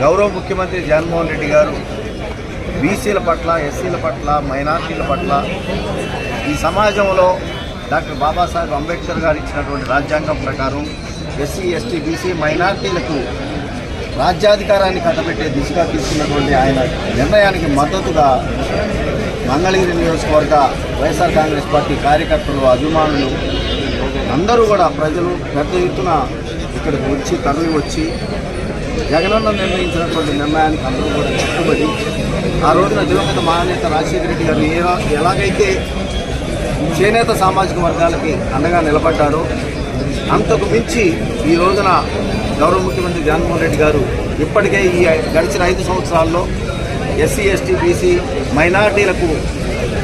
గౌరవ ముఖ్యమంత్రి జగన్మోహన్ రెడ్డి గారు బీసీల పట్ల ఎస్సీల పట్ల మైనార్టీల పట్ల ఈ సమాజంలో డాక్టర్ బాబాసాహెబ్ అంబేద్కర్ గారు ఇచ్చినటువంటి రాజ్యాంగం ప్రకారం ఎస్సీ ఎస్టీ బీసీ మైనార్టీలకు రాజ్యాధికారాన్ని కట్టబెట్టే దిశగా తీసుకున్నటువంటి ఆయన నిర్ణయానికి మద్దతుగా మంగళగిరి నియోజకవర్గ వైఎస్ఆర్ కాంగ్రెస్ పార్టీ కార్యకర్తలు అభిమానులు అందరూ కూడా ప్రజలు పెద్ద ఎత్తున ఇక్కడికి వచ్చి తరలి వచ్చి జగనన్న నిర్ణయించినటువంటి నిర్ణయానికి అందరూ కూడా కట్టుబడి ఆ రోజున దివంగత మహానేత రాజశేఖర రెడ్డి గారు ఏ ఎలాగైతే చేనేత సామాజిక వర్గాలకి అండగా నిలబడ్డారో అంతకు మించి ఈ రోజున గౌరవ ముఖ్యమంత్రి జగన్మోహన్ రెడ్డి గారు ఇప్పటికే ఈ గడిచిన ఐదు సంవత్సరాల్లో ఎస్సీ ఎస్టీ బీసీ మైనార్టీలకు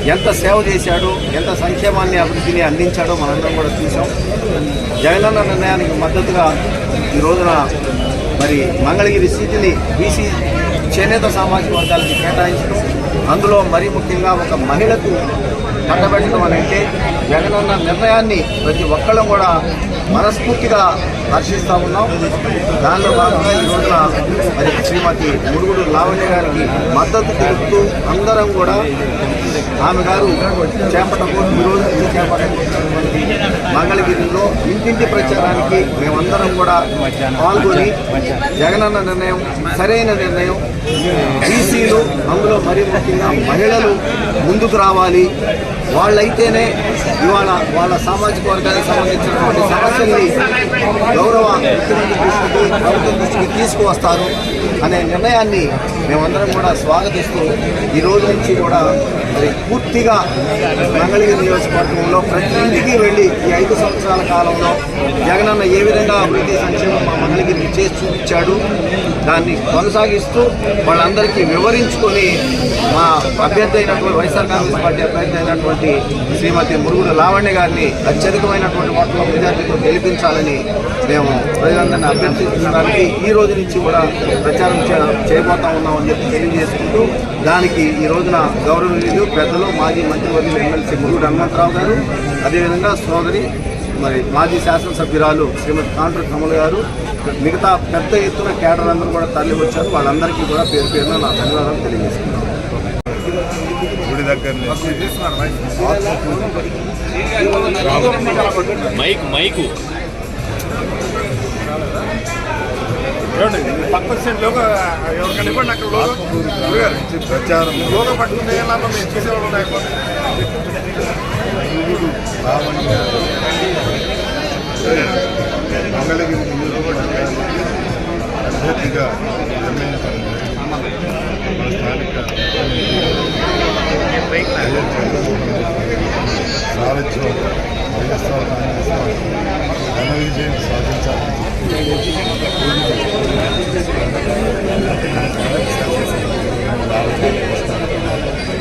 ఎంత సేవ చేశాడో ఎంత సంక్షేమాన్ని అభివృద్ధిని అందించాడో మనందరం కూడా చూసాం జగనన్న నిర్ణయానికి మద్దతుగా ఈ రోజున మరి మంగళగిరి సీటుని బీసీ చేనేత సామాజిక వర్గాలకి కేటాయించడం అందులో మరీ ముఖ్యంగా ఒక మహిళకు కట్టబెట్టడం అని అంటే జగనన్న నిర్ణయాన్ని ప్రతి ఒక్కళ్ళం కూడా మనస్ఫూర్తిగా హర్షిస్తూ ఉన్నాం. దానిలో భాగంగా ఈ రోజున శ్రీమతి మురుగుడు లావణ్య గారికి మద్దతు తెలుపుతూ అందరం కూడా ఆమె గారు చేపట్టకు ఈరోజు రోజు మంగళగిరిలో ఇంటింటి ప్రచారానికి మేమందరం కూడా పాల్గొని జగనన్న నిర్ణయం సరైన నిర్ణయం బీసీలు అందులో మరీ ముఖ్యంగా మహిళలు ముందుకు రావాలి. వాళ్ళైతేనే ఇవాళ వాళ్ళ సామాజిక వర్గానికి సంబంధించినటువంటి సమస్యల్ని గౌరవ ముఖ్యమంత్రి దృష్టికి ప్రభుత్వం దృష్టికి తీసుకువస్తారు అనే నిర్ణయాన్ని మేమందరం కూడా స్వాగతిస్తూ ఈ రోజు నుంచి కూడా మరి పూర్తిగా మంగళగిరి నియోజకవర్గంలో ప్రతి ఇంటికి వెళ్ళి ఈ ఐదు సంవత్సరాల కాలంలో జగనన్న ఏ విధంగా అభివృద్ధి సంక్షేమం మా మంగళగిరికి చేసి చూపించాడు దాన్ని కొనసాగిస్తూ వాళ్ళందరికీ వివరించుకొని మా అభ్యర్థి అయినటువంటి వైఎస్ఆర్ కాంగ్రెస్ పార్టీ అభ్యర్థి అయినటువంటి శ్రీమతి మురుగుడు లావణ్య గారిని అత్యధికమైనటువంటి ఓట్ల మెజార్టీతో గెలిపించాలని మేము ప్రజలందరినీ అభ్యర్థించడానికి ఈ రోజు నుంచి కూడా ప్రచారం చేయబోతా ఉన్నామని చెప్పి తెలియజేసుకుంటూ దానికి ఈ రోజున గౌరవనీయులు పెద్దలు మాజీ మంత్రివర్యులు ఎమ్మెల్సీ మురుగుడు హనుమంతరావు గారు అదేవిధంగా సోదరి మరి మాజీ శాసనసభ్యురాలు శ్రీమతి కాంట్ర కమల్ గారు మిగతా పెద్ద ఎత్తున కేడర్ అందరూ కూడా తరలి వచ్చారు. వాళ్ళందరికీ కూడా పేరు పేరున నా ధన్యవాదాలు తెలియజేస్తున్నాను. Mic mic. ప్రచారం. లోగో పట్టుకుంటే చేసేవాళ్ళు మంగళగిరి నియోజకవర్గానికి అభ్యర్థిగా నిర్ణయించారు మన స్థానిక సారథ్యం వైఎస్ఆర్ కాంగ్రెస్ ఘన విజయం సాధించాలని